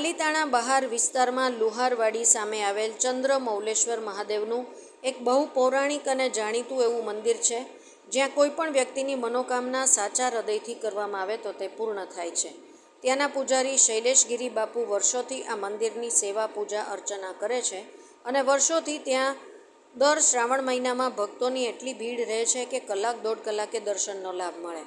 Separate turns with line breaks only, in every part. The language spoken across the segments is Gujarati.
પાલીતાણા બહાર વિસ્તારમાં લુહારવાડી સામે આવેલ ચંદ્ર મૌલેશ્વર મહાદેવનું એક બહુ પૌરાણિક અને જાણીતું એવું મંદિર છે. જ્યાં કોઈ પણ વ્યક્તિની મનોકામના સાચા હૃદયથી કરવામાં આવે તો તે પૂર્ણ થાય છે. ત્યાંના પૂજારી શૈલેષગીરી બાપુ વર્ષોથી આ મંદિરની સેવા, પૂજા, અર્ચના કરે છે અને વર્ષોથી ત્યાં દર શ્રાવણ મહિનામાં ભક્તોની એટલી ભીડ રહે છે કે કલાક, દોઢ કલાકે દર્શનનો લાભ મળે.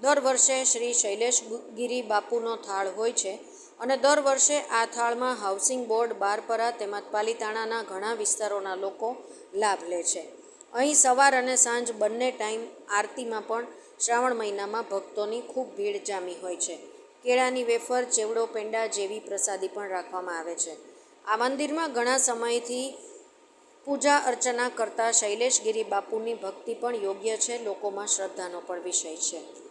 દર વર્ષે શ્રી શૈલેષગીરી બાપુનો થાળ હોય છે અને દર વર્ષે આ થાળમાં હાઉસિંગ બોર્ડ, બારપરા તેમજ પાલીતાણાના ઘણા વિસ્તારોના લોકો લાભ લે છે. અહીં સવાર અને સાંજ બંને ટાઈમ આરતીમાં પણ શ્રાવણ મહિનામાં ભક્તોની ખૂબ ભીડ જામી હોય છે. કેળાની વેફર, ચેવડો પેંડા જેવી પ્રસાદી પણ રાખવામાં આવે છે. આ મંદિરમાં ઘણા સમયથી પૂજા અર્ચના કરતા શૈલેષગીરી બાપુની ભક્તિ પણ યોગ્ય છે, લોકોમાં શ્રદ્ધાનો પણ વિષય છે.